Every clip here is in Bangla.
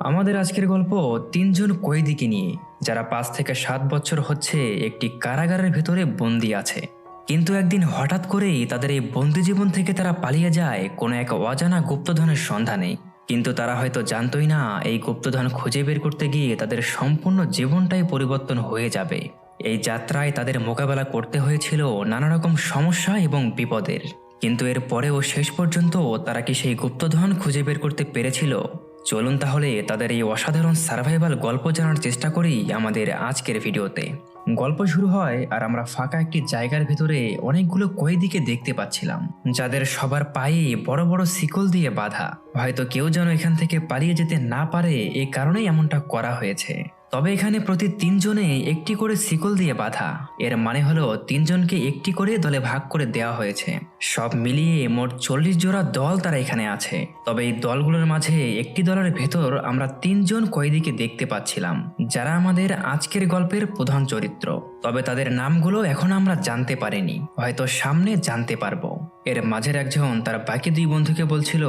আমাদের আজকের গল্প তিনজন কয়েদিকে নিয়ে, যারা পাঁচ থেকে সাত বছর হচ্ছে একটি কারাগারের ভেতরে বন্দি আছে। কিন্তু একদিন হঠাৎ করেই তাদের এই বন্দি জীবন থেকে তারা পালিয়ে যায় কোনো এক অজানা গুপ্তধনের সন্ধানে। কিন্তু তারা হয়তো জানতই না, এই গুপ্তধন খুঁজে বের করতে গিয়ে তাদের সম্পূর্ণ জীবনটাই পরিবর্তন হয়ে যাবে। এই যাত্রায় তাদের মোকাবেলা করতে হয়েছিল নানা রকম সমস্যা এবং বিপদের। কিন্তু এর পরেও শেষ পর্যন্ত তারা কি সেই গুপ্তধন খুঁজে বের করতে পেরেছিল? চলুন তাহলে তাদের এই অসাধারণ সার্ভাইভাল গল্প জানার চেষ্টা করি আমাদের আজকের ভিডিওতে। গল্প শুরু হয় আর আমরা ফাঁকা একটি জায়গার ভেতরে অনেকগুলো কয়েদিকে দেখতে পাচ্ছিলাম, যাদের সবার পায়ে বড় বড় শিকল দিয়ে বাধা। হয়তো কেউ যেন এখান থেকে পালিয়ে যেতে না পারে এই কারণেই এমনটা করা হয়েছে। তবে এখানে প্রতি তিনজনে একটি করে শিকল দিয়ে বাঁধা। এর মানে হলো তিনজনকে একটি করে দলে ভাগ করে দেওয়া হয়েছে। সব মিলিয়ে মোট চল্লিশ জোড়া দল তারা এখানে আছে। তবে এই দলগুলোর মাঝে একটি দলের ভেতর আমরা তিনজন কয়েদিকে দেখতে পাচ্ছিলাম, যারা আমাদের আজকের গল্পের প্রধান চরিত্র। তবে তাদের নামগুলো এখন আমরা জানতে পারিনি, হয়তো সামনে জানতে পারব। এর মাঝের একজন তার বাকি দুই বন্ধুকে বলছিল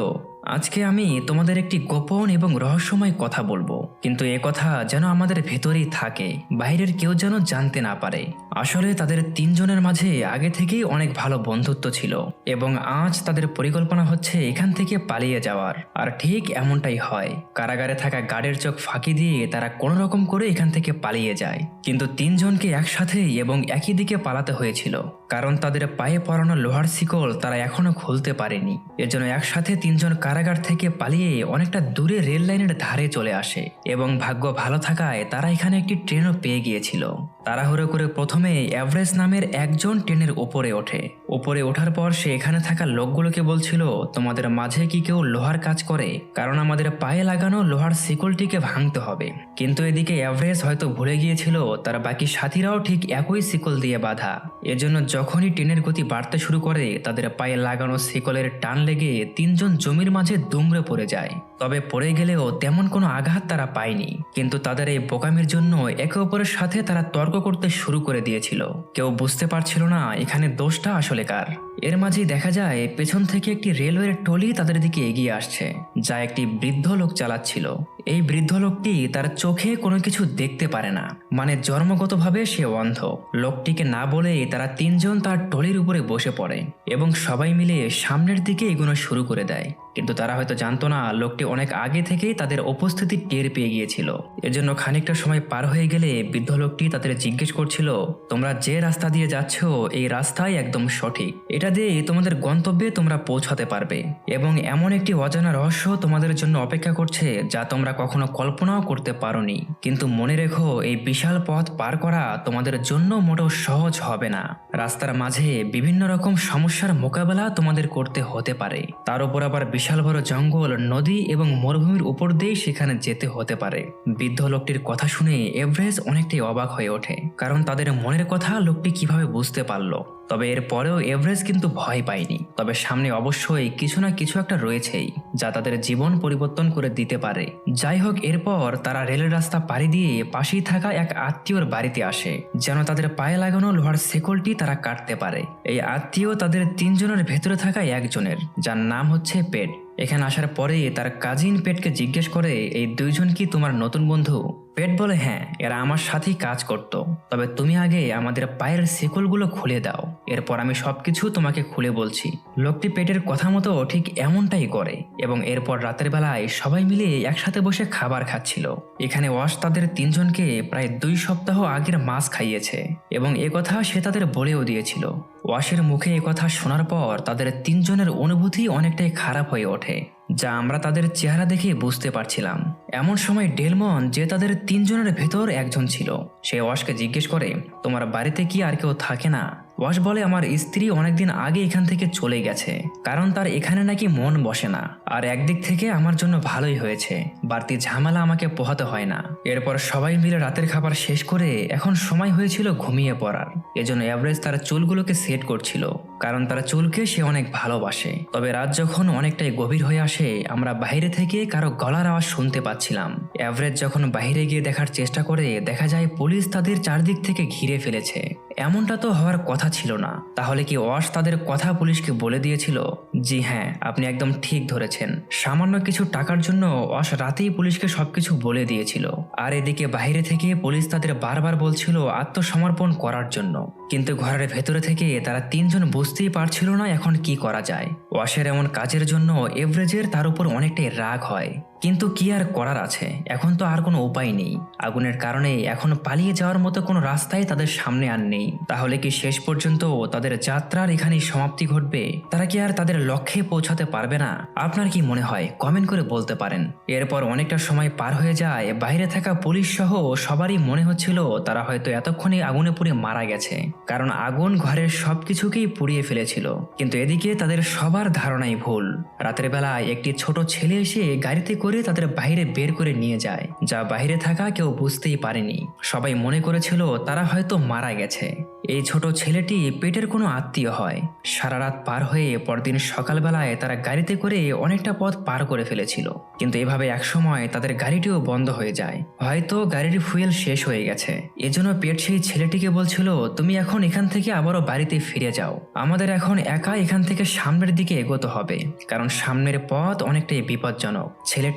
আজকে আমি তোমাদের একটি গোপন এবং রহস্যময় কথা বলব। কিন্তু এ কথা যেন আমাদের ভেতরেই থাকে, বাইরের কেউ যেন জানতে না পারে। আসলে তাদের তিনজনের মাঝে আগে থেকেই অনেক ভালো বন্ধুত্ব ছিল এবং আজ তাদের পরিকল্পনা হচ্ছে এখান থেকে পালিয়ে যাওয়ার। আর ঠিক এমনটাই হয়, কারাগারে থাকা গার্ডের চোখ ফাঁকি দিয়ে তারা কোনো রকম করে এখান থেকে পালিয়ে যায়। কিন্তু তিনজনকে একসাথেই এবং একই দিকে পালাতে হয়েছিল, কারণ তাদের পায়ে পরানো লোহার শিকল তারা এখনও খুলতে পারেনি। এজন্য একসাথে তিনজন কারাগার থেকে পালিয়ে অনেকটা দূরে রেল লাইনের ধারে চলে আসে এবং ভাগ্য ভালো থাকায় তারা এখানে একটি ট্রেনও পেয়ে গিয়েছিল। তাড়াহুড়ো করে প্রথমে অ্যাভারেজ নামের একজন ট্রেনের ওপরে ওঠে। ওপরে ওঠার পর সে এখানে থাকা লোকগুলোকে বলছিল, তোমাদের মাঝে কি কেউ লোহার কাজ করে? কারণ আমাদের পায়ে লাগানো লোহার শিকলটিকে ভাঙতে হবে। কিন্তু এদিকে অ্যাভারেজ হয়তো ভুলে গিয়েছিল, তার বাকি সাথীরাও ঠিক একই শিকল দিয়ে বাঁধা। এজন্য যখনই ট্রেনের গতি বাড়তে শুরু করে, তাদের পায়ে লাগানো শিকলের টান লেগে তিনজন জমির মাঝে দুমড়ে পড়ে যায়। তবে পড়ে গেলেও তেমন কোনো আঘাত তারা পায়নি। কিন্তু তাদের এই বোকামির জন্য একে অপরের সাথে তারা তর্ক করতে শুরু করে দিয়েছিল। কেউ বুঝতে পারছিল না এখানে দোষটা আসলে কার। এর মাঝেই দেখা যায় পেছন থেকে একটি রেলওয়ের টলি তাদের দিকে এগিয়ে আসছে, যা একটি বৃদ্ধ লোক চালাচ্ছিল। এই বৃদ্ধ লোকটি তার চোখে কোনো কিছু দেখতে পারে না মানে জন্মগতভাবে সে অন্ধ। লোকটিকে না বলে তারা তিনজন তার টলির উপরে বসে পড়ে এবং সবাই মিলে সামনের দিকে এগোনো শুরু করে দেয়। কিন্তু তারা হয়তো জানতো না, লোকটি অনেক আগে থেকেই তাদের উপস্থিতি টের পেয়ে গিয়েছিল। এজন্য খানিকটা সময় পার হয়ে গেলে বৃদ্ধ লোকটি তাদের জিজ্ঞেস করছিল, তোমরা যে রাস্তা দিয়ে যাচ্ছ, এই রাস্তাই একদম সঠিক। এটা দিয়ে তোমাদের গন্তব্যে তোমরা পৌঁছাতে পারবে। এবং এমন একটি অজানা রহস্য তোমাদের জন্য অপেক্ষা করছে, যা তোমরা কখনো কল্পনাও করতে পারোনি। কিন্তু মনে রেখো, এই বিশাল পথ পার করা তোমাদের জন্য মোটেও সহজ হবে না। রাস্তার মাঝে বিভিন্ন রকম সমস্যার মোকাবেলা তোমাদের করতে হতে পারে। তার উপর আবার বিশাল বড় জঙ্গল, নদী এবং মরুভূমির উপর দিয়ে সেখানে যেতে হতে পারে। বৃদ্ধ লোকটির কথা শুনে এভারেজ অনেকটাই অবাক হয়ে ওঠে, কারণ তাদের মনের কথা লোকটি কীভাবে বুঝতে পারল। তবে এর পরেও এভারেজ কিন্তু ভয় পায়নি। তবে সামনে অবশ্যই কিছু না কিছু একটা রয়েছেই, যা তাদের জীবন পরিবর্তন করে দিতে পারে। যাই হোক, এরপর তারা রেলের রাস্তা পাড়ি দিয়ে পাশেই থাকা এক আত্মীয়র বাড়িতে আসে, যেন তাদের পায়ে লাগানো লোহার শেকলটি তারা কাটতে পারে। এই আত্মীয় তাদের তিনজনের ভেতরে থাকা একজনের, যার নাম হচ্ছে পেট। এখানে আসার পরে তার কাজিন পেটকে জিজ্ঞেস করে, এই দুইজন কি তোমার নতুন বন্ধু? পেট বলে হ্যাঁ এরা আমার সাথেই কাজ করত। তবে তুমি আগে আমাদের পায়ের শিকলগুলো খুলে দাও। এরপর আমি সবকিছু তোমাকে খুলে বলছি। লোকটি পেটের কথা মতো ঠিক এমনটাই করে এবং এরপর রাতের বেলায় সবাই মিলে একসাথে বসে খাবার খাচ্ছিল। এখানে ওয়াশ তাদের তিনজনকে প্রায় দুই সপ্তাহ আগের মাছ খাইয়েছে এবং কথা সে তাদের বলেও দিয়েছিল। ওয়াশের মুখে কথা শোনার পর তাদের তিনজনের অনুভূতি অনেকটাই খারাপ হয়ে ওঠে। যা আমরা তাদের চেহারা দেখে বুঝতে পারছিলাম। এমন সময় ডেলমন, যে তাদের তিনজনের ভেতর একজন ছিল, সে ওয়াশকে জিজ্ঞেস করে, তোমার বাড়িতে কি আর কেউ থাকে না? ওয়াশ বলে, আমার স্ত্রী অনেকদিন আগে এখান থেকে চলে গেছে, কারণ তার এখানে নাকি মন বসে না। আর একদিক থেকে আমার জন্য ভালোই হয়েছে, বাড়তি ঝামেলা আমাকে পোহাতে হয় না। এরপর সবাই মিলে রাতের খাবার শেষ করে এখন সময় হয়েছিল ঘুমিয়ে পড়ার। এজন্য অ্যাভারেজ তার চুলগুলোকে সেট করছিল, কারণ তার চুলকে সে অনেক ভালোবাসে। তবে রাত যখন অনেকটাই গভীর হয়ে আসে, আমরা বাইরে থেকে কারও গলার আওয়াজ শুনতে পাচ্ছিলাম। অ্যাভারেজ যখন বাইরে গিয়ে দেখার চেষ্টা করে, দেখা যায় পুলিশ তাদের চারদিক থেকে ঘিরে ফেলেছে। এমনটা তো হওয়ার কথা ছিল না। তাহলে কি ওয়াশ তাদের কথা পুলিশকে বলে দিয়েছিল? জি হ্যাঁ আপনি একদম ঠিক ধরেছেন। সামান্য কিছু টাকার জন্য ওয়াশ রাতেই পুলিশকে সবকিছু বলে দিয়েছিল। আর এদিকে বাইরে থেকে পুলিশ তাদের বারবার বলছিল আত্মসমর্পণ করার জন্য। কিন্তু ঘরের ভেতরে থেকে তারা তিনজন বুঝতেই পারছিল না এখন কি করা যায়। ওয়াশের এমন কাজের জন্য এভারেজের তার উপর অনেকটাই রাগ হয়। কিন্তু কি আর করার আছে? এখন তো আর কোনো উপায় নেই। আগুনের কারণে এখন পালিয়ে যাওয়ার মতো কোনো রাস্তাই তাদের সামনে আর নেই। তাহলে কি শেষ পর্যন্ত তাদের যাত্রার এখানেই সমাপ্তি ঘটবে? তারা কি আর তাদের লক্ষ্যে পৌঁছাতে পারবে না? আপনার কি মনে হয়? কমেন্ট করে বলতে পারেন। এরপর অনেকটা সময় পার হয়ে যায়। বাইরে থাকা পুলিশ সহ সবারই মনে হচ্ছিল তারা হয়তো এতক্ষণে আগুনে পুড়ে মারা গেছে। কারণ আগুন ঘরের সবকিছুকেই পুড়িয়ে ফেলেছিল। কিন্তু এদিকে তাদের সবার ধারণাই ভুল। রাতের বেলায় একটি ছোট ছেলে এসে গাড়িতে করে তাদের বাইরে বের করে নিয়ে যায়। যা বাইরে থাকা কেউ বুঝতেই পারেনি। সবাই মনে করেছিল তারা হয়তো মারা গেছে। এই ছোট ছেলেটি পেটের কোনো আত্মীয় হয়। সারা রাত পার হয়ে পরদিন সকালবেলায় তারা গাড়িতে করে অনেকটা পথ পার করে ফেলেছিল। কিন্তু এভাবে একসময় তাদের গাড়িটিও বন্ধ হয়ে যায়। হয়তো গাড়ির ফুয়েল শেষ হয়ে গেছে। এজন্য পেট সেই ছেলেটিকে বলছিল, তুমি এখন এখান থেকে আবারও বাড়িতে ফিরে যাও। আমাদের এখন একা এখান থেকে সামনের দিকে এগোতে হবে। কারণ সামনের পথ অনেকটাই বিপজ্জনক।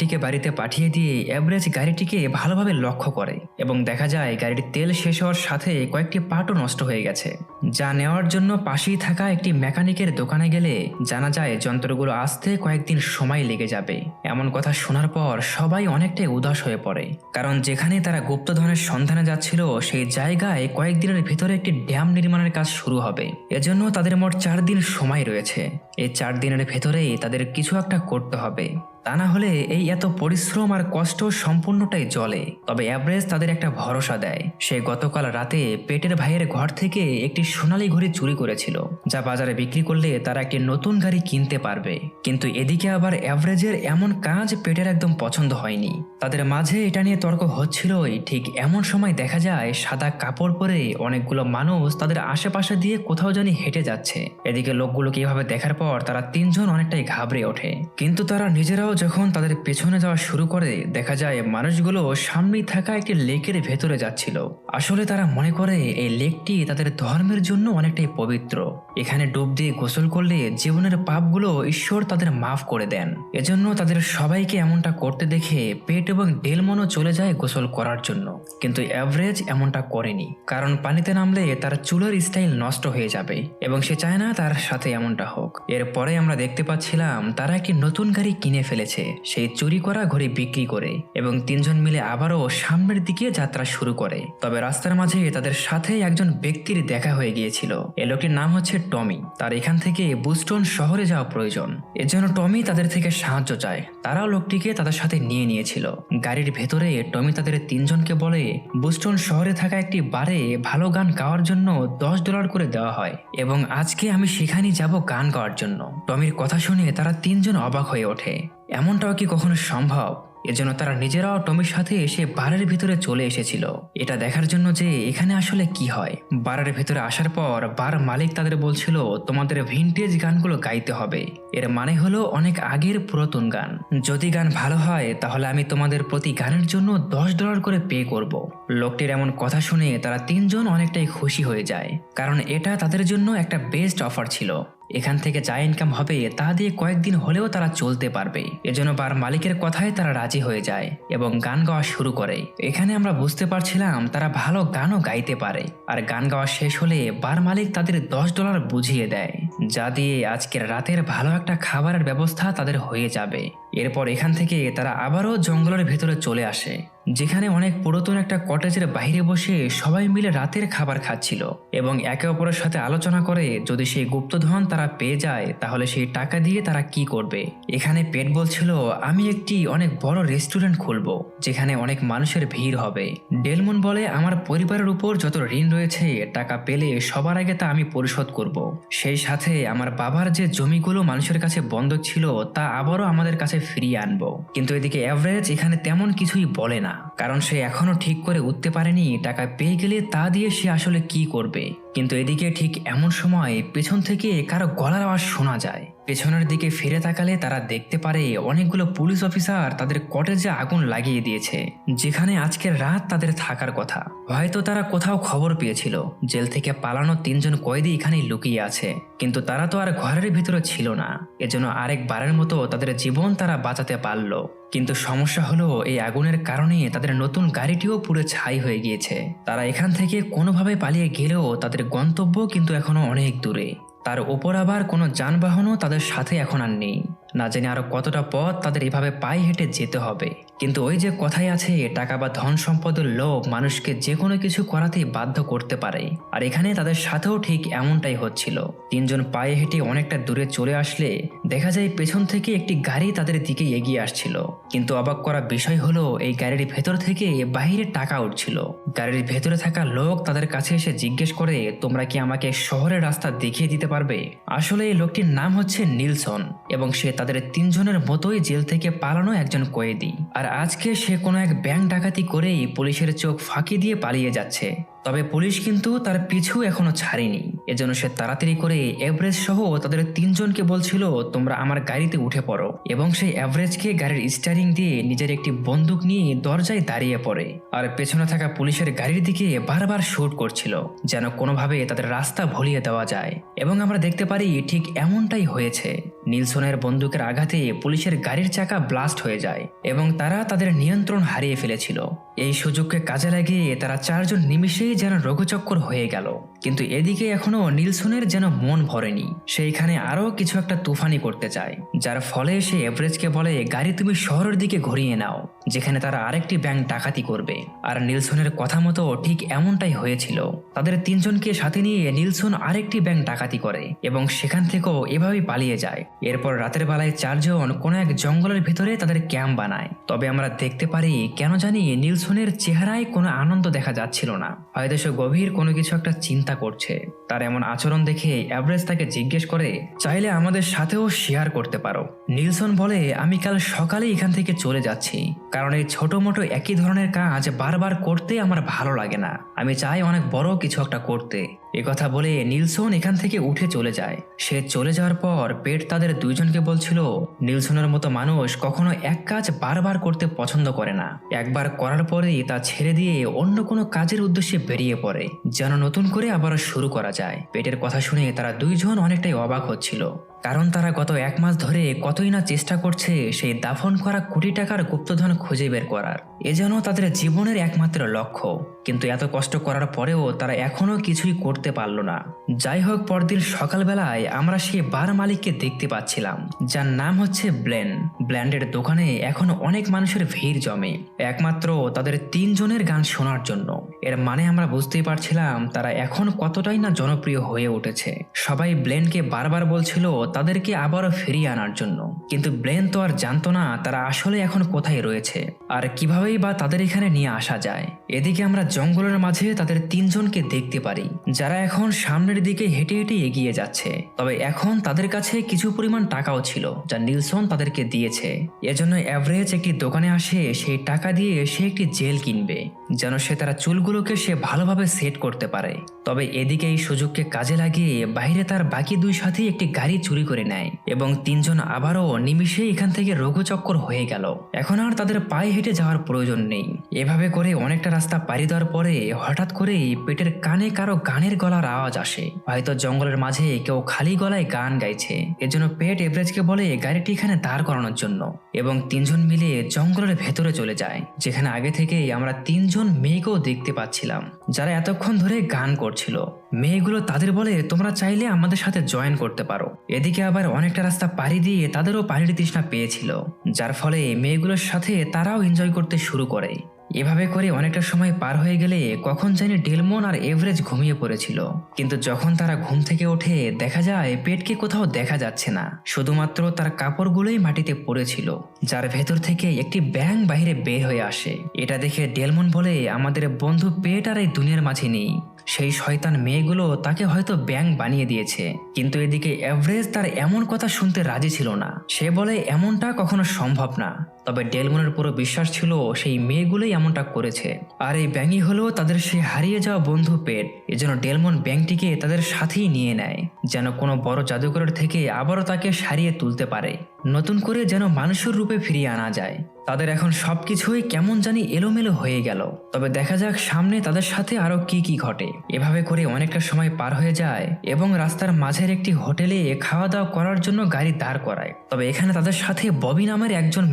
ছেলেটিকে বাড়িতে পাঠিয়ে দিয়ে অ্যাভারেজ গাড়িটিকে ভালোভাবে লক্ষ্য করে এবং দেখা যায় গাড়ির তেল শেষ হওয়ার সাথে কয়েকটি পার্টও নষ্ট হয়ে গেছে। যা নেওয়ার জন্য পাশেই থাকা একটি মেকানিকের দোকানে গেলে জানা যায় যন্ত্রগুলো আসতে কয়েকদিন সময় লেগে যাবে। এমন কথা শোনার পর সবাই অনেকটাই উদাস হয়ে পড়ে। কারণ যেখানে তারা গুপ্তধনের সন্ধানে যাচ্ছিল, সেই জায়গায় কয়েকদিনের ভিতরে একটি ড্যাম নির্মাণের কাজ শুরু হবে। এজন্য তাদের মোট চার দিন সময় রয়েছে। এই চার দিনের ভেতরেই তাদের কিছু একটা করতে হবে। তা না হলে এই এত পরিশ্রম আর কষ্ট সম্পূর্ণটাই জলে তবে অ্যাভারেজ তাদের একটা ভরসা দেয়। সে গতকাল রাতে পেটের ভাইয়ের ঘর থেকে একটি সোনালী ঘড়ি চুরি করেছিল, যা বাজারে বিক্রি করলে তারা একটি নতুন গাড়ি কিনতে পারবে। কিন্তু এদিকে আবার অ্যাভারেজের এমন কাজ পেটের একদম পছন্দ হয়নি। তাদের মাঝে এটা নিয়ে তর্ক হচ্ছিলই। ঠিক এমন সময় দেখা যায়, সাদা কাপড় পরে অনেকগুলো মানুষ তাদের আশেপাশে দিয়ে কোথাও জানি হেঁটে যাচ্ছে। এদিকে লোকগুলোকে এভাবে দেখার পর তারা তিনজন অনেকটাই ঘাবড়ে ওঠে। কিন্তু তারা নিজেরাও যখন তাদের পেছনে যাওয়া শুরু করে, দেখা যায় মানুষগুলো সামনেই থাকা একটি লেকের ভেতরে যাচ্ছিল। আসলে তারা মনে করে এই লেকটি তাদের ধর্মের জন্য অনেকটাই পবিত্র। এখানে ডুব দিয়ে গোসল করলে জীবনের পাপগুলো ঈশ্বর তাদের মাফ করে দেন। এজন্য তাদের সবাইকে এমনটা করতে দেখে পেট এবং ডেলমনও চলে যায় গোসল করার জন্য। কিন্তু অ্যাভারেজ এমনটা করেনি। কারণ পানিতে নামলে তার চুলের স্টাইল নষ্ট হয়ে যাবে এবং সে চায় না তার সাথে এমনটা হোক। এরপরে আমরা দেখতে পাচ্ছিলাম, তারা একটি নতুন গাড়ি কিনে ফেলেছে। সেই চুরি করা ঘড়ি বিক্রি করে এবং তিনজন মিলে আবারও সামনের দিকে যাত্রা শুরু করে। তবে রাস্তার মাঝে তাদের সাথে একজন ব্যক্তির দেখা হয়ে গিয়েছিল। এ লোকটির নাম হচ্ছে টমি। তার এখান থেকে বুস্টন শহরে যাওয়া প্রয়োজন। এজন্য টমি তাদের থেকে সাহায্য চায়। তারাও লোকটিকে তাদের সাথে নিয়ে নিয়েছিল। গাড়ির ভেতরে টমি তাদের তিনজনকে বলে, বুস্টন শহরে থাকা একটি বারে ভালো গান গাওয়ার জন্য দশ ডলার করে দেওয়া হয় এবং আজকে আমি সেখানেই যাব গান গাওয়ার জন্য। টমির কথা শুনে তারা তিনজন অবাক হয়ে ওঠে। এমনটাও কি কখনো সম্ভব? এজন্য তারা নিজেরাও টমির সাথে এসে বারের ভিতরে চলে এসেছিল। এটা দেখার জন্য যে এখানে আসলে কি হয়। বারের ভিতরে আসার পর বার মালিক তাদের বলছিল, তোমাদের ভিনটেজ গানগুলো গাইতে হবে। এর মানে হলো অনেক আগের পুরাতন গান। যদি গান ভালো হয়, তাহলে আমি তোমাদের প্রতি গানের জন্য দশ ডলার করে পে করব। লোকটির এমন কথা শুনে তারা তিনজন অনেকটাই খুশি হয়ে যায়। কারণ এটা তাদের জন্য একটা বেস্ট অফার ছিল। এখান থেকে যা ইনকাম হবে, তা দিয়ে কয়েকদিন হলেও তারা চলতে পারবে। এজন্য বার মালিকের কথায় তারা রাজি হয়ে যায় এবং গান গাওয়া শুরু করে। এখানে আমরা বুঝতে পারছিলাম তারা ভালো গানও গাইতে পারে। আর গান গাওয়া শেষ হলে বার মালিক তাদের দশ ডলার বুঝিয়ে দেয়, যা দিয়ে আজকের রাতের ভালো একটা খাবারের ব্যবস্থা তাদের হয়ে যাবে। এরপর এখান থেকে তারা আবারও জঙ্গলের ভেতরে চলে আসে। যেখানে অনেক পুরাতন একটা কটেজের বাইরে বসে সবাই মিলে রাতের খাবার খাচ্ছিল এবং একে অপরের সাথে আলোচনা করে যদি সেই গুপ্তধন তারা পেয়ে যায়, তাহলে সেই টাকা দিয়ে তারা কি করবে? এখানে পেট বলছিল, আমি একটি অনেক বড় রেস্টুরেন্ট খুলবো, যেখানে অনেক মানুষের ভিড় হবে। ডেলমন বলে, আমার পরিবারের উপর যত ঋণ রয়েছে, টাকা পেলে সবার আগে তা আমি পরিশোধ করব। সেই সাথে আমার বাবার যে জমিগুলো মানুষের কাছে বন্ধক ছিল, তা আবারও আমাদের কাছে ফিরিয়ে আনব। কিন্তু এদিকে অ্যাভারেজ এখানে তেমন কিছুই বলে না। কারণ সে এখনও ঠিক করে উঠতে পারেনি টাকা পেয়ে গেলে তা দিয়ে সে আসলে কি করবে। কিন্তু এদিকে ঠিক এমন সময় পেছন থেকে কারও গলার আওয়াজ শোনা যায়। পেছনের দিকে ফিরে তাকালে তারা দেখতে পারে অনেকগুলো পুলিশ অফিসার তাদের কটেজে আগুন লাগিয়ে দিয়েছে, যেখানে আজকের রাত তাদের থাকার কথা। হয়তো তারা কোথাও খবর পেয়েছিল, জেল থেকে পালানো তিনজন কয়েদি এখানেই লুকিয়ে আছে, কিন্তু তারা তো আর ঘরের ভিতরে ছিল না। এজন্য আরেকবারের মতো তাদের জীবন তারা বাঁচাতে পারল। কিন্তু সমস্যা হলো, এই আগুনের কারণে তাদের নতুন গাড়িটিও পুরো ছাই হয়ে গিয়েছে। তারা এখান থেকে কোনোভাবে পালিয়ে গেলেও তাদের গন্তব্য কিন্তু এখনও অনেক দূরে। তার ওপর আবার কোনো যানবাহনও তাদের সাথে এখন আর নেই। না জানি আরও কতটা পথ তাদের এভাবে পায়ে হেঁটে যেতে হবে। কিন্তু ওই যে কথাই আছে, টাকা বা ধন সম্পদের লোভ মানুষকে যে কোনো কিছু করাতেই বাধ্য করতে পারে। আর এখানে তাদের সাথেও ঠিক এমনটাই হচ্ছিল। তিনজন পায়ে হেঁটে অনেকটা দূরে চলে আসলে দেখা যায় পেছন থেকে একটি গাড়ি তাদের দিকে এগিয়ে আসছিল। কিন্তু অবাক করা বিষয় হলো, এই গাড়ির ভেতর থেকে বাইরে টাকা উঠছিল। গাড়ির ভেতরে থাকা লোক তাদের কাছে এসে জিজ্ঞেস করে, তোমরা কি আমাকে শহরের রাস্তা দেখিয়ে দিতে পারবে? আসলে এই লোকটির নাম হচ্ছে নিলসন এবং সে তাদের তিনজনের মতোই জেল থেকে পালানো একজন কয়েদি। আর আজকে সে কোনো এক ব্যাংক ডাকাতি করেই পুলিশের চোখ ফাঁকি দিয়ে পালিয়ে যাচ্ছে। তবে পুলিশ কিন্তু তার পিছু এখনও ছাড়েনি। এজন্য সে তাড়াতাড়ি করে এভারেজ সহ তাদের তিনজনকে বলছিল, তোমরা আমার গাড়িতে উঠে পড়ো। এবং সেই অ্যাভারেজকে গাড়ির স্টারিং দিয়ে নিজের একটি বন্দুক নিয়ে দরজায় দাঁড়িয়ে পড়ে। আর পেছনে থাকা পুলিশের গাড়ির দিকে বারবার শুট করছিল, যেন কোনোভাবে তাদের রাস্তা ভুলিয়ে দেওয়া যায়। এবং আমরা দেখতে পারি, ঠিক এমনটাই হয়েছে। নিলসনের বন্দুকের আঘাতে পুলিশের গাড়ির চাকা ব্লাস্ট হয়ে যায় এবং তারা তাদের নিয়ন্ত্রণ হারিয়ে ফেলেছিল। এই সুযোগকে কাজে লাগিয়ে তারা চারজন নিমিষেই যেন রঘুচক্কর হয়ে গেল। কিন্তু এদিকে এখনও নিলসনের যেন মন ভরেনি। সেইখানে আরও কিছু একটা তুফানি করতে চায়, যার ফলে সে এভারেজকে বলে, গাড়ি তুমি শহরের দিকে ঘুরিয়ে নাও, যেখানে তারা আরেকটি ব্যাংক ডাকাতি করবে। আর নিলসনের কথা মতো ঠিক এমনটাই হয়েছিল। তাদের তিনজনকে সাথে নিয়ে নিলসন আরেকটি ব্যাংক ডাকাতি করে এবং সেখান থেকেও এভাবেই পালিয়ে যায়। এরপর রাতের বেলায় চারজন কোনো এক জঙ্গলের ভিতরে তাদের ক্যাম্প বানায়। তবে আমরা দেখতে পারি, কেন জানি নিলসনের চেহারায় কোনো আনন্দ দেখা যাচ্ছিল না। হয়তো সে গভীর কোনো কিছু একটা চিন্তা করছে। তার এমন আচরণ দেখে অ্যাভারেজ তাকে জিজ্ঞেস করে, চাইলে আমাদের সাথেও শেয়ার করতে পারো। নিলসন বলে, আমি কাল সকালে এখান থেকে চলে যাচ্ছি। কারণ এই ছোট মোটো একই ধরনের কাজ বারবার করতে আমার ভালো লাগে না। আমি চাই অনেক বড় কিছু একটা করতে। কথা বলে নিলসন এখান থেকে উঠে চলে যায়। সে চলে যাওয়ার পর পেট তাদের দুইজনকে বলছিল, নিলসনের মতো মানুষ কখনো এক কাজ বারবার করতে পছন্দ করে না। একবার করার পরেই তা ছেড়ে দিয়ে অন্য কোনো কাজের উদ্দেশ্যে বেরিয়ে পড়ে, যেন নতুন করে আবার শুরু করা যায়। পেটের কথা শুনে তারা দুইজন অনেকটাই অবাক হচ্ছিল। কারণ তারা গত এক মাস ধরে কতই না চেষ্টা করছে সেই দাফন করা কোটি টাকার গুপ্তধন খুঁজে বের করার। এ যেন তাদের জীবনের একমাত্র লক্ষ্য। কিন্তু এত কষ্ট করার পরেও তারা এখনও কিছুই করতে পারল না। যাই হোক, পরদিন সকালবেলায় আমরা সেই বার মালিককে দেখতে পাচ্ছিলাম, যার নাম হচ্ছে ব্লেন। ব্ল্যান্ডের দোকানে এখন অনেক মানুষের ভিড় জমে। একমাত্র তাদের তিনজনের গান শোনার জন্য। এর মানে আমরা বুঝতেই পারছিলাম তারা এখন কতটাই না জনপ্রিয় হয়ে উঠেছে। সবাই ব্লেনকে বারবার বলছিল তাদেরকে আবারও ফিরিয়ে আনার জন্য। কিন্তু ব্লেন তো আর জানতো না তারা আসলে এখন কোথায় রয়েছে আর কিভাবেই বা তাদের এখানে নিয়ে আসা যায়। এদিকে আমরা জঙ্গলের মাঝে তাদের তিনজনকে দেখতে পারি, যারা এখন সামনের দিকে হেঁটে হেঁটে এগিয়ে যাচ্ছে। তবে এখন তাদের কাছে কিছু পরিমাণ টাকাও ছিল, যা নিলসন তাদেরকে দিয়েছে। এজন্য অ্যাভারেজ একটি দোকানে আসে সেই টাকা দিয়ে সে একটি জেল কিনবে, যেন সে তারা চুলগুলোকে সে ভালোভাবে সেট করতে পারে। তবে এদিকে এই সুযোগকে কাজে লাগিয়ে বাইরে তার বাকি দুই সাথী একটি গাড়ি চুরি করে নেয় এবং তিনজন আবারও নিমিষে এখান থেকে রঘুচক্কর হয়ে গেল। এখন আর তাদের পায়ে হেঁটে যাওয়ার প্রয়োজন নেই। এভাবে করে অনেকটা রাস্তা পাড়ি দেওয়ার পরে হঠাৎ করেই পেটের কানে কারও গানের গলার আওয়াজ আসে। হয়তো জঙ্গলের মাঝে কেউ খালি গলায় গান গাইছে। এজন্য পেট এভারেজকে বলে গাড়িটি এখানে দাঁড় করানোর জন্য। এবং তিনজন মিলে জঙ্গলের ভেতরে চলে যায়, যেখানে আগে থেকেই আমরা তিনজন মেয়েকেও দেখতে পাচ্ছিলাম, যারা এতক্ষণ ধরে গান করছিল। মেয়েগুলো তাদের বলে, তোমরা চাইলে আমাদের সাথে জয়েন করতে পারো। এদিকে আবার অনেকটা রাস্তা পাড়ি দিয়ে তাদেরও পানির তৃষ্ণা পেয়েছিল, যার ফলে মেয়েগুলোর সাথে তারাও এনজয় করতে শুরু করে। এভাবে করে অনেকটা সময় পার হয়ে গেলে কখন জানি ডেলমন আর এভারেজ ঘুমিয়ে পড়েছিল। কিন্তু যখন তারা ঘুম থেকে ওঠে, দেখা যায় পেটকে কোথাও দেখা যাচ্ছে না। শুধুমাত্র তার কাপড়গুলোই মাটিতে পড়েছিল, যার ভেতর থেকে একটি ব্যাং বাইরে বের হয়ে আসে। এটা দেখে ডেলমন বলে, আমাদের বন্ধু পেট আর এই দুনিয়ার মাঝে নেই। সেই শয়তান মেয়েগুলো তাকে হয়তো ব্যাং বানিয়ে দিয়েছে। কিন্তু এদিকে এভারেজ তার এমন কথা শুনতে রাজি ছিল না। সে বলে, এমনটা কখনো সম্ভব না। তবে ডেলমনের পুরো বিশ্বাস ছিল, সেই মেয়েগুলোই এমনটা করেছে। আর এই ব্যাঙই হলো তাদের সে হারিয়ে যাওয়া বন্ধু পেট। এজন্য ডেলমন ব্যাংকটিকে তাদের সাথেই নিয়ে নেয়, যেন কোনো বড় জাদুঘরের থেকে আবারও তাকে সারিয়ে তুলতে পারে। নতুন করে যেন মানুষের রূপে ফিরিয়ে আনা যায়। তাদের এখন সবকিছুই কেমন জানি এলোমেলো হয়ে গেল। তবে দেখা যাক সামনে তাদের সাথে আরও কি কি ঘটে। এভাবে করে অনেকটা সময় পার হয়ে যায় এবং রাস্তার মাঝের একটি হোটেলে খাওয়া দাওয়া করার জন্য গাড়ি দাঁড় করায়। তবে এখানে তাদের সাথে ববি নামের একজন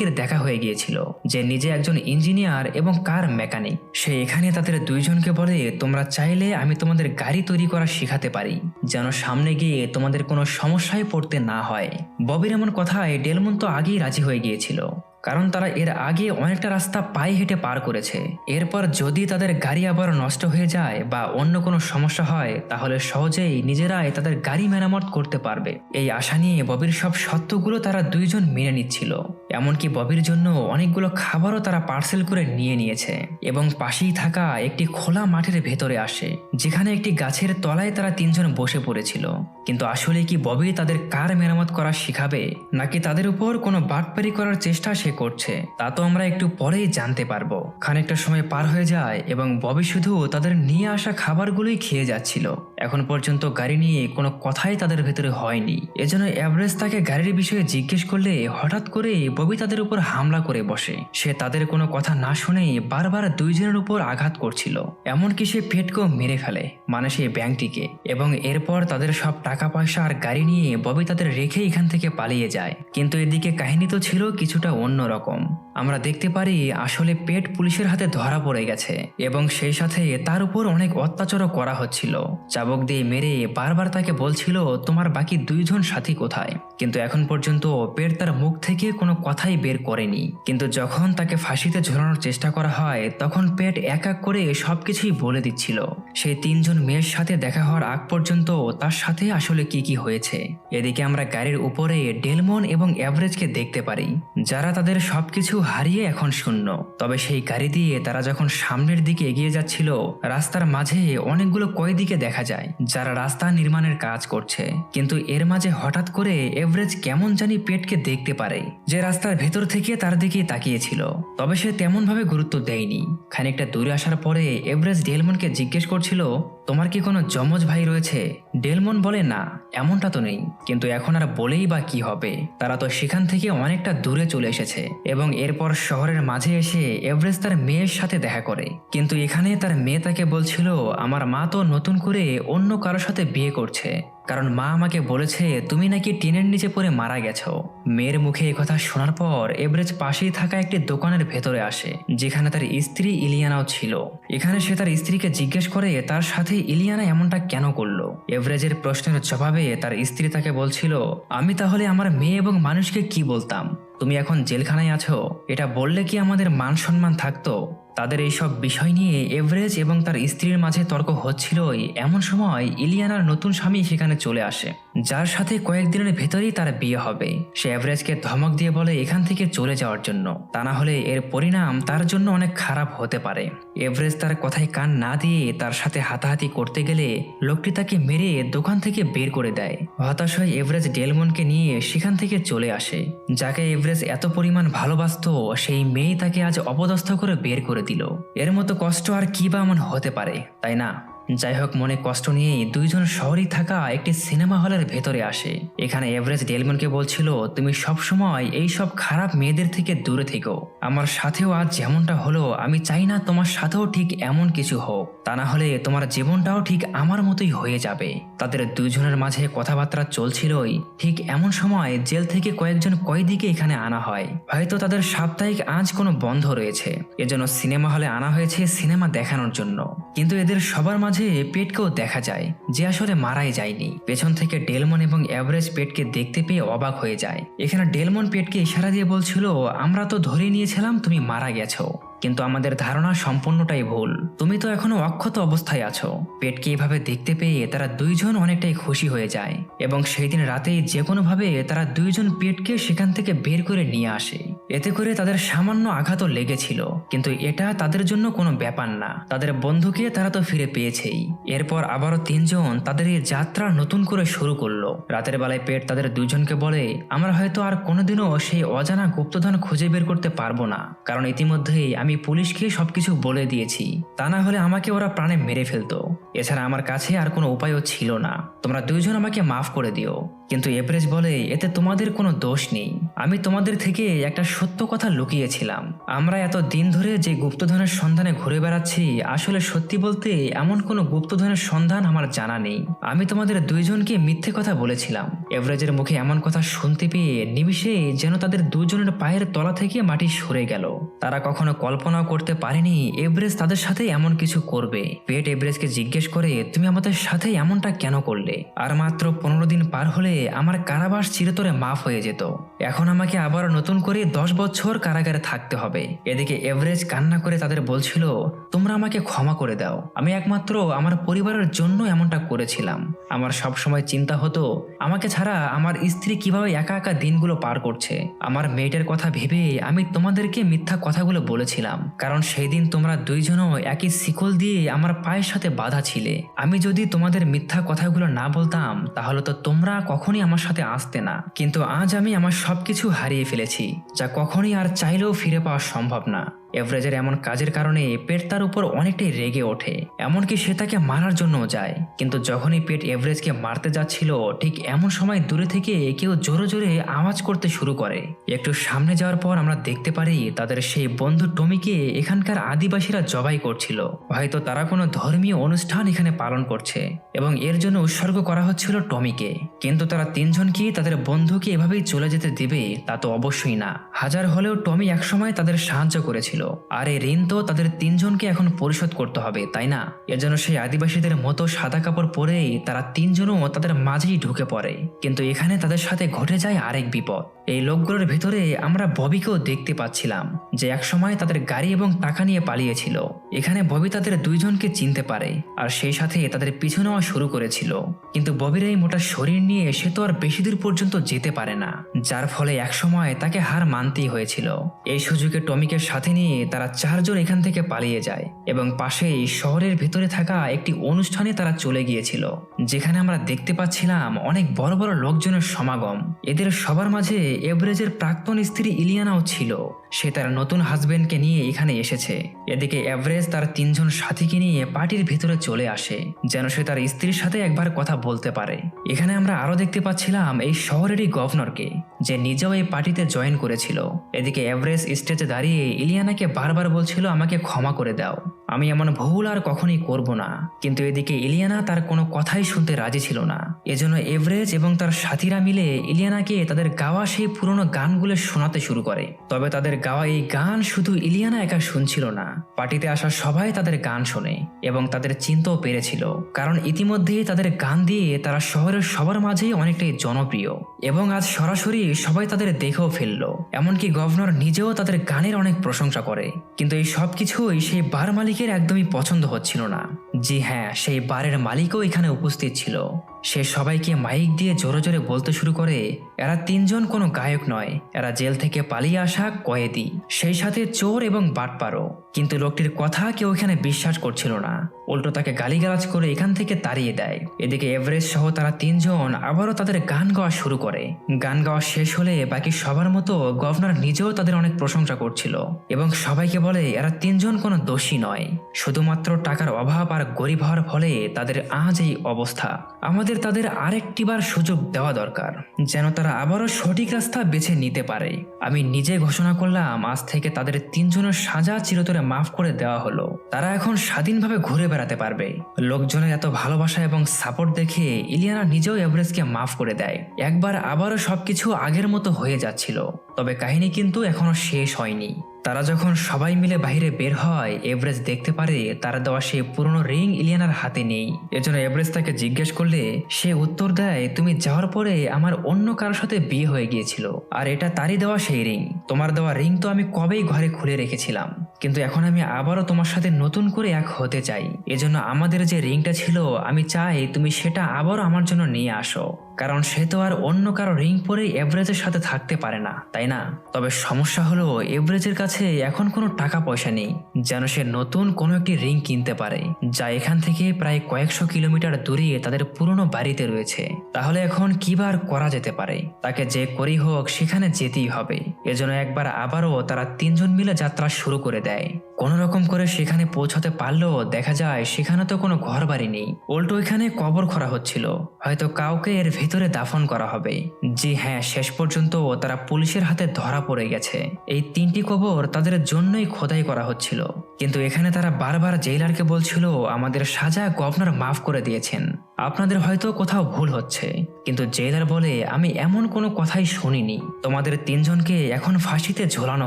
মেকানিকের দেখা হয়ে গিয়েছিল যে নিজে একজন ইঞ্জিনিয়ার এবং কার মেকানিক। সে এখানে তাদের দুইজনকে বলে, তোমরা চাইলে আমি তোমাদের গাড়ি তৈরি করা শিখাতে পারি, যেন সামনে গিয়ে তোমাদের কোনো সমস্যায় পড়তে না হয়। ববির এমন কথায় ডেলমন তো আগেই রাজি হয়ে গিয়েছিল। কারণ তারা এর আগে অনেকটা রাস্তা পায়ে হেঁটে পার করেছে। এরপর যদি তাদের গাড়ি আবার নষ্ট হয়ে যায় বা অন্য কোনো সমস্যা হয়, তাহলে সহজেই নিজেরাই তাদের গাড়ি মেরামত করতে পারবে। এই আশা নিয়ে ববির সব সত্যগুলো তারা দুইজন মেনে নিচ্ছিল। এমনকি ববির জন্য অনেকগুলো খাবারও তারা পার্সেল করে নিয়ে নিয়েছে এবং পাশেই থাকা একটি খোলা মাঠের ভেতরে আসে, যেখানে একটি গাছের তলায় তারা তিনজন বসে পড়েছিল। কিন্তু আসলে কি ববি তাদের কার মেরামত করা শিখাবে, নাকি তাদের উপর কোনো বাটপারি করার চেষ্টা সে করছে। তা তো আমরা একটু পরেই জানতে পারব। খানিকটা সময় পার হয়ে যায় এবং ববি শুধু তাদের নিয়ে আসা খাবারগুলোই খেয়ে যাচ্ছিল। এখন পর্যন্ত গাড়ি নিয়ে কোনো কথাই তাদের ভেতরে হয়নি। এজন্য অ্যাভারেজ তাকে গাড়ির বিষয়ে জিজ্ঞেস করলে হঠাৎ করে ববি তাদের উপর হামলা করে বসে। সে তাদের কোনো কথা না শুনেই বারবার দুইজনের উপর আঘাত করছিল। এমনকি সে পেটকেও মেরে ফেলে মানে সেই ব্যাংকটিকে। এবং এরপর তাদের সব টাকা পয়সা আর গাড়ি নিয়ে ববি তাদের রেখে এখান থেকে পালিয়ে যায়। কিন্তু এদিকে কাহিনী তো ছিল কিছুটা অন্যরকম। আমরা দেখতে পারি আসলে পেট পুলিশের হাতে ধরা পড়ে গেছে এবং সেই সাথে তার উপর অনেক অত্যাচারও করা হচ্ছিল। চাবক দিয়ে মেরে বারবার তাকে বলছিল, তোমার বাকি দুইজন সাথী কোথায়? কিন্তু এখন পর্যন্ত পেট তার মুখ থেকে কোনো কথাই বের করেনি। কিন্তু যখন তাকে ফাঁসিতে ঝোলানোর চেষ্টা করা হয়, তখন পেট এক এক করে সবকিছুই বলে দিচ্ছিল। সেই তিনজন মেয়ের সাথে দেখা হওয়ার আগ পর্যন্ত তার সাথে আসলে কি কি হয়েছে। এদিকে আমরা গাড়ির উপরে ডেলমন এবং অ্যাভারেজকে দেখতে পারি, যারা তাদের সবকিছু হারিয়ে এখন শূন্য। তবে সেই গাড়ি দিয়ে তারা যখন সামনের দিকে এগিয়ে যাচ্ছিল, রাস্তার মাঝে অনেকগুলো কয়েদিকে দেখা যায়, যারা রাস্তা নির্মাণের কাজ করছে। কিন্তু এর মাঝে হঠাৎ করে এভারেজ কেমন জানি পেটকে দেখতে পারে। যে রাস্তার ভেতর থেকে তার দিকেই তাকিয়েছিল, তবে সে তেমন ভাবে গুরুত্ব দেয়নি। খানিকটা দূরে আসার পরে এভারেজ ডেলমনকে জিজ্ঞেস করছিল, তোমার কি কোনো যমজ ভাই রয়েছে? ডেলমন বলে, না, এমনটা তো নেই। কিন্তু এখন আর বলেই বা কি হবে? তারা তো সেখান থেকে অনেকটা দূরে চলে এসেছে এবং এরপর শহরের মাঝে এসে এভারেজ তার মেয়ের সাথে দেখা করে। কিন্তু এখানে তার মেয়ে তাকে বলছিল, আমার মা তো নতুন করে অন্য কারোর সাথে বিয়ে করছে। কারণ মা আমাকে বলেছে, তুমি নাকি টিনের নিচে পড়ে মারা গেছো। মেয়ের মুখে কথা শোনার পর এভারেজ পাশেই থাকা একটি দোকানের ভেতরে আসে, যেখানে তার স্ত্রী ইলিয়ানাও ছিল। এখানে সে তার স্ত্রীকে জিজ্ঞেস করে, তার সাথে ইলিয়ানা এমনটা কেন করল? এভারেজের প্রশ্নের জবাবে তার স্ত্রী তাকে বলছিল, আমি তাহলে আমার মেয়ে এবং মানুষকে কি বলতাম? তুমি এখন জেলখানায় আছো, এটা বললে কি আমাদের মান সম্মান থাকতো? তাদের এইসব বিষয় নিয়ে এভারেজ এবং তার স্ত্রীর মাঝে তর্ক হচ্ছিলই। এমন সময় ইলিয়ানার নতুন স্বামী সেখানে চলে আসে। যার সাথে কয়েকদিনের ভেতরেই তার বিয়ে হবে। সে এভারেজকে ধমক দিয়ে বলে এখান থেকে চলে যাওয়ার জন্য। তা না হলে এর পরিণাম তার জন্য অনেক খারাপ হতে পারে। এভারেজ তার কথায় কান না দিয়ে তার সাথে হাতাহাতি করতে গেলে লোকটি তাকে মেরে দোকান থেকে বের করে দেয়। হতাশ হয়ে এভারেজ ডেলমনকে নিয়ে সেখান থেকে চলে আসে। যাকে এভারেজ এত পরিমাণ ভালোবাসতো, সেই মেয়ে তাকে আজ অপদস্থ করে বের করে দিল। এর মতো কষ্ট আর কি বা এমন হতে পারে, তাই না? যাই হোক মনে কষ্ট নিয়েই দুইজন শহরেই থাকা একটি সিনেমা হলের ভেতরে আসে। এখানে এভারেজ ডেলমনকে বলছিল, তুমি সব সময় এই সব খারাপ মেয়েদের থেকে দূরে থেকো। আমার সাথেও আজ যেমনটা হলো, আমি চাই না তোমার সাথেও ঠিক এমন কিছু হোক। তা না হলে তোমার জীবনটাও ঠিক আমার মতোই হয়ে যাবে। তাদের দুইজনের মাঝে কথাবার্তা চলছিলই। ঠিক এমন সময় জেল থেকে কয়েকজন কয়েদিকে এখানে আনা হয়। হয়তো তাদের সাপ্তাহিক আজ কোনো বন্ধ রয়েছে। এজন্য সিনেমা হলে আনা হয়েছে সিনেমা দেখানোর জন্য। কিন্তু এদের সবার মাঝে পেটকেও দেখা যায়, যে আসলে মারাই যায়নি। পেছন থেকে ডেলমন এবং অ্যাভারেজ পেটকে দেখতে পেয়ে অবাক হয়ে যায়। এখানে ডেলমন পেটকে ইশারা দিয়ে বলছিল, আমরা তো ধরে নিয়েছিলাম তুমি মারা গেছো। কিন্তু আমাদের ধারণা সম্পূর্ণটাই ভুল। তুমি তো এখনও অক্ষত অবস্থায় আছো। পেটকে এভাবে দেখতে পেয়ে তারা দুইজন অনেকটাই খুশি হয়ে যায়। এবং সেই দিন রাতেই যে কোনোভাবে তারা দুইজন পেটকে সেখান থেকে বের করে নিয়ে আসে। এতে করে তাদের সামান্য আঘাতও লেগেছিল। কিন্তু এটা তাদের জন্য কোনো ব্যাপার না। তাদের বন্ধুকে তারা তো ফিরে পেয়েছেই। এরপর আবারও তিনজন তাদের এই যাত্রা নতুন করে শুরু করল। রাতের বেলায় পেট তাদের দুজনকে বলে, আমরা হয়তো আর কোনোদিনও সেই অজানা গুপ্তধন খুঁজে বের করতে পারব না। কারণ ইতিমধ্যেই আমি পুলিশকে সবকিছু বলে দিয়েছি। তা না হলে আমাকে ওরা প্রাণে মেরে ফেলতো। এছাড়া আমার কাছে আর কোনো উপায়ও ছিল না। তোমরা দুইজন আমাকে মাফ করে দিও। কিন্তু এভারেজ বলে, এতে তোমাদের কোনো দোষ নেই। আমি তোমাদের থেকে একটা সত্য কথা লুকিয়েছিলাম। আমরা এত দিন ধরে যে গুপ্তধনের সন্ধানে ঘুরে বেড়াচ্ছি, আসলে সত্যি বলতে এমন কোনো গুপ্তধনের সন্ধান আমার জানা নেই। আমি তোমাদের দুইজনকে মিথ্যে কথা বলেছিলাম। এভারেজের মুখে এমন কথা শুনতে পেয়ে নিমিষে যেন তাদের দুজনের পায়ের তলা থেকে মাটি সরে গেল। তারা কখনো কল্পনাও করতে পারেনি, এভারেজ তাদের সাথে এমন কিছু করবে। পেট এভারেজকে জিজ্ঞেস করে, তুমি আমাদের সাথে এমনটা কেন করলে? আর মাত্র পনেরো দিন পার হলে আমার কারাবাস চিরতরে মাফ হয়ে যেত। এখন আমাকে আবার নতুন করে দশ বছর কারাগারে থাকতে হবে। এদিকে এভারেজ কান্না করে তাদের বলছিল, তোমরা আমাকে ক্ষমা করে দাও। আমি একমাত্র আমার পরিবারের জন্য এমনটা করেছিলাম। আমার সব সময় চিন্তা হতো, আমাকে ছাড়া আমার স্ত্রী কীভাবে একা একা দিনগুলো পার করছে। আমার মেয়েটার কথা ভেবে আমি তোমাদেরকে মিথ্যা কথাগুলো বলেছিলাম। কারণ সেই দিন তোমরা দুইজনও একই শিকল দিয়ে আমার পায়ের সাথে বাধা ছিলে। আমি যদি তোমাদের মিথ্যা কথাগুলো না বলতাম, তাহলে তো তোমরা কখনই আমার সাথে আসতে না। কিন্তু আজ আমি আমার সবকিছু হারিয়ে ফেলেছি, যা কখনই আর চাইলেও ফিরে পাওয়া সম্ভব না। এভারেজের এমন কাজের কারণে পেট তার উপর অনেকটাই রেগে ওঠে। এমনকি সে তাকে মারার জন্য যায়। কিন্তু যখনই পেট এভারেজকে মারতে যাচ্ছিল, ঠিক এমন সময় দূরে থেকে কেউ জোরে জোরে আওয়াজ করতে শুরু করে। একটু সামনে যাওয়ার পর আমরা দেখতে পারি, তাদের সেই বন্ধু টমিকে এখানকার আদিবাসীরা জবাই করছিল। হয়তো তারা কোনো ধর্মীয় অনুষ্ঠান এখানে পালন করছে, এবং এর জন্য উৎসর্গ করা হচ্ছিল টমিকে। কিন্তু তারা তিনজনকে তাদের বন্ধুকে এভাবেই চলে যেতে দিবে, তা তো অবশ্যই না। হাজার হলেও টমি একসময় তাদের সাহায্য করেছিল। আর এই ঋণ তো তাদের তিনজনকে এখন পরিশোধ করতে হবে, তাই না? এর জন্য সেই আদিবাসীদের মতো সাদা কাপড় পরেই তারা তিনজনও তাদের মাঝেই ঢুকে পড়ে। কিন্তু এখানে তাদের সাথে ঘটে যায় আরেক বিপদ। এই লোকগুলোর ভেতরে আমরা ববিকেও দেখতে পাচ্ছিলাম, যে একসময় তাদের গাড়ি এবং টাকা নিয়ে পালিয়েছিল। এখানে ববি তাদের দুইজনকে চিনতে পারে, আর সেই সাথে তাদের পিছু নেওয়া শুরু করেছিল। কিন্তু ববির এই মোটা শরীর নিয়ে সে তো আর বেশি দূর পর্যন্ত যেতে পারে না, যার ফলে একসময় তাকে হার মানতেই হয়েছিল। এই সুযোগে টমিকে সাথে নিয়ে তারা চারজন এখান থেকে পালিয়ে যায় এবং পাশেই শহরের ভেতরে থাকা একটি অনুষ্ঠানে তারা চলে গিয়েছিল, যেখানে আমরা দেখতে পাচ্ছিলাম অনেক বড় বড় লোকজনের সমাগম। এদের সবার মাঝে এভারেজের প্রাক্তন স্ত্রী ইলিয়ানাও ছিল। সে তার নতুন হাজবেন্ডকে নিয়ে এখানে এসেছে। এদিকে এভারেজ তার তিনজন সাথীকে নিয়ে পার্টির ভিতরে চলে আসে, যেন সে তার স্ত্রীর সাথে একবার কথা বলতে পারে। এখানে আমরা আরও দেখতে পাচ্ছিলাম এই শহরেরই গভর্নরকে যে নিজেও এই পার্টিতে জয়েন করেছিল। এদিকে এভারেজ স্টেজে দাঁড়িয়ে ইলিয়ানাকে বারবার বলছিল আমাকে ক্ষমা করে দাও। আমি এমন ভুল আর কখনই করব না। কিন্তু এদিকে ইলিয়ানা তার কোনো কথাই শুনতে রাজি ছিল না। এজন্য এভারেজ এবং তার সাথীরা মিলে ইলিয়ানাকে তাদের গাওয়া সেই পুরনো গানগুলো শোনাতে শুরু করে। তবে তাদের গাওয়া এই গান শুধু ইলিয়ানা একা শুনছিল না। পার্টিতে আসা সবাই তাদের গান শোনে এবং তাদের চিনতেও পেরেছিল। কারণ ইতিমধ্যেই তাদের গান দিয়ে তারা শহরের সবার মাঝেই অনেকটাই জনপ্রিয়। এবং আজ সরাসরি সবাই তাদের দেখেও ফেলল। এমনকি গভর্নর নিজেও তাদের গানের অনেক প্রশংসা করে। কিন্তু এই সব কিছুই সেই বার মালিকের একদমই পছন্দ হচ্ছিল না। জি হ্যাঁ সেই বারের মালিকও এখানে উপস্থিত ছিল। সে সবাইকে মাইক দিয়ে জোরে জোরে বলতে শুরু করে এরা তিনজন কোনো গায়ক নয়। এরা জেল থেকে পালিয়ে আসা কয়েদি, সেই সাথে চোর এবং বাটপারও। কিন্তু লোকটির কথা কেউ এখানে বিশ্বাস করছিল না। উল্টো তাকে গালিগালাজ করে এখান থেকে তাড়িয়ে দেয়। এদিকে এভারেস্ট সহ তারা তিনজন আবারও তাদের গান গাওয়া শুরু করে। গান গাওয়া শেষ হলে বাকি সবার মতো গভর্নর নিজেও তাদের অনেক প্রশংসা করছিল এবং সবাইকে বলে, এরা তিনজন কোনো দোষী নয়। শুধুমাত্র টাকার অভাব আর গরিব হওয়ার ফলে তাদের আজ এই অবস্থা। আমাদের তাদের আরেকটিবার সুযোগ দেওয়া দরকার। যেন তারা আবারও সঠিক রাস্তা বেছে নিতে পারে। আমি নিজে ঘোষণা করলাম, আজ থেকে তাদের তিনজনের সাজা চিরতরে মাফ করে দেওয়া হলো। তারা এখন স্বাধীনভাবে ঘুরে বেড়াতে পারবে। লোকজনের এত ভালোবাসা এবং সাপোর্ট দেখে ইলিয়ানা নিজেও এভারেস্টকে মাফ করে দেয়। একবার আবারও সবকিছু আগের মতো হয়ে যাচ্ছিল। তবে কাহিনী কিন্তু এখনও শেষ হয়নি। তারা যখন সবাই মিলে বাইরে বের হয় এভারেজ দেখতে পারে তারা দেওয়া সেই পুরনো রিং ইলিয়ানার হাতে নেই। এজন্য এভারেজ তাকে জিজ্ঞেস করলে, সে উত্তর দেয়, তুমি যাওয়ার পরে আমার অন্য কারোর সাথে বিয়ে হয়ে গিয়েছিল, আর এটা তারই দেওয়া সেই রিং। তোমার দেওয়া রিং তো আমি কবেই ঘরে খুলে রেখেছিলাম। কিন্তু এখন আমি আবারও তোমার সাথে নতুন করে এক হতে চাই। এজন্য আমাদের যে রিংটা ছিল, আমি চাই তুমি সেটা আবারও আমার জন্য নিয়ে আসো। কারণ সে তো আর অন্য কারও রিং পরে এভারেজের সাথে থাকতে পারে না, তাই না? তবে সমস্যা হলো, এভারেজের কাছে এখন কোনো টাকা পয়সা নেই, যেন সে নতুন কোনো একটি রিং কিনতে পারে, যা এখান থেকে প্রায় কয়েকশো কিলোমিটার দূরে তাদের পুরনো বাড়িতে রয়েছে। তাহলে এখন কিবার করা যেতে পারে? তাকে যে করেই হোক, সেখানে যেতেই হবে। এজন্য একবার আবারও তারা তিনজন মিলে যাত্রা শুরু করে দেয়। কোনো রকম করে সেখানে পৌঁছাতে পারলেও দেখা যায়, সেখানে তো কোনো ঘর বাড়ি নেই। উল্টো এখানে কবর করা হচ্ছিল। হয়তো কাউকে এর ভিতরে দাফন করা হবে। জি হ্যাঁ শেষ পর্যন্ত তারা পুলিশের হাতে ধরা পড়ে গেছে। এই তিনটি কবর তাদের জন্যই খোদাই করা হচ্ছিল। কিন্তু এখানে তারা বারবার জেইলারকে বলছিল আমাদের সাজা গভর্নর মাফ করে দিয়েছেন। আপনাদের হয়তো কোথাও ভুল হচ্ছে। কিন্তু জেলার বলে, আমি এমন কোনো কথাই শুনিনি। তোমাদের তিনজনকে এখন ফাঁসিতে ঝোলানো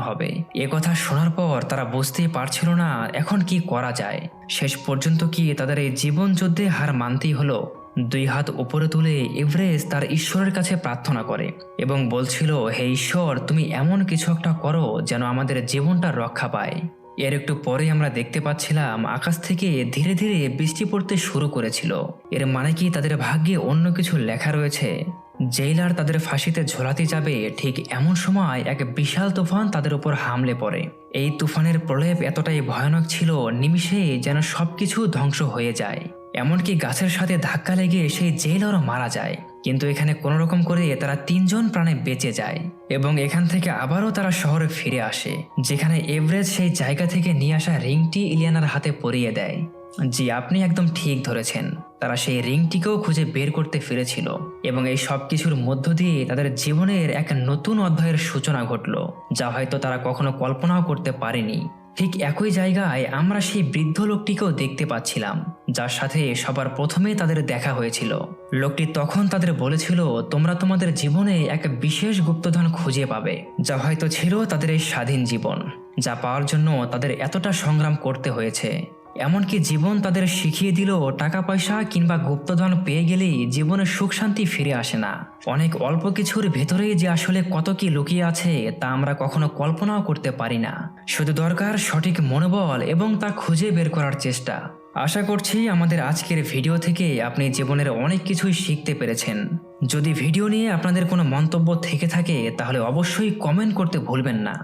হবে। এ কথা শোনার পর তারা বুঝতেই পারছিল না, এখন কি করা যায়? শেষ পর্যন্ত কি তাদের এই জীবন যুদ্ধে হার মানতেই হলো? দুই হাত উপরে তুলে এভারেস্ট তার ঈশ্বরের কাছে প্রার্থনা করে এবং বলছিল, হে ঈশ্বর, তুমি এমন কিছু একটা করো যেন আমাদের জীবনটা রক্ষা পায়। এর একটু পরে আমরা দেখতে পাচ্ছিলাম, আকাশ থেকে ধীরে ধীরে বৃষ্টি পড়তে শুরু করেছিল। এর মানে কি তাদের ভাগ্যে অন্য কিছু লেখা রয়েছে? জেইলার তাদের ফাঁসিতে ঝোলাতে যাবে ঠিক এমন সময় এক বিশাল তুফান তাদের উপর হামলে পড়ে। এই তুফানের প্রলেপ এতটাই ভয়ানক ছিল, নিমিষে যেন সবকিছু ধ্বংস হয়ে যায়। এমনকি গাছের সাথে ধাক্কা লেগে সেই জেইলারও মারা যায়। কিন্তু এখানে কোনো রকম করে তারা তিনজন প্রাণে বেঁচে যায় এবং এখান থেকে আবারও তারা শহরে ফিরে আসে, যেখানে এভারেজ সেই জায়গা থেকে নিয়ে আসা রিংটি ইলিয়ানার হাতে পরিয়ে দেয়। জি, আপনি একদম ঠিক ধরেছেন। তারা সেই রিংটিকেও খুঁজে বের করতে ফিরেছিল এবং এই সব কিছুর মধ্য দিয়ে তাদের জীবনের এক নতুন অধ্যায়ের সূচনা ঘটল, যা হয়তো তারা কখনো কল্পনাও করতে পারেনি। ঠিক একই জায়গায় আমরা সেই বৃদ্ধ লোকটিকেও দেখতে পাচ্ছিলাম, যার সাথে সবার প্রথমে তাদের দেখা হয়েছিল। লোকটি তখন তাদের বলেছিল, তোমরা তোমাদের জীবনে এক বিশেষ গুপ্তধন খুঁজে পাবে, যা হয়তো ছিল তাদের এই স্বাধীন জীবন, যা পাওয়ার জন্য তাদের এতটা সংগ্রাম করতে হয়েছে। এমনকি জীবন তাদের শিখিয়ে দিল টাকা পয়সা কিংবা গুপ্তধন পেয়ে গেলেই জীবনে সুখ শান্তি ফিরে আসে না। অনেক অল্প কিছুর ভেতরেই যে আসলে কত কি লুকিয়ে আছে তা আমরা কখনো কল্পনাও করতে পারি না। শুধু দরকার সঠিক মনোবল এবং তা খুঁজে বের করার চেষ্টা। আশা করছি আমাদের আজকের ভিডিও থেকে আপনি জীবনের অনেক কিছুই শিখতে পেরেছেন। যদি ভিডিও নিয়ে আপনাদের কোনো মন্তব্য থেকে থাকে, তাহলে অবশ্যই কমেন্ট করতে ভুলবেন না।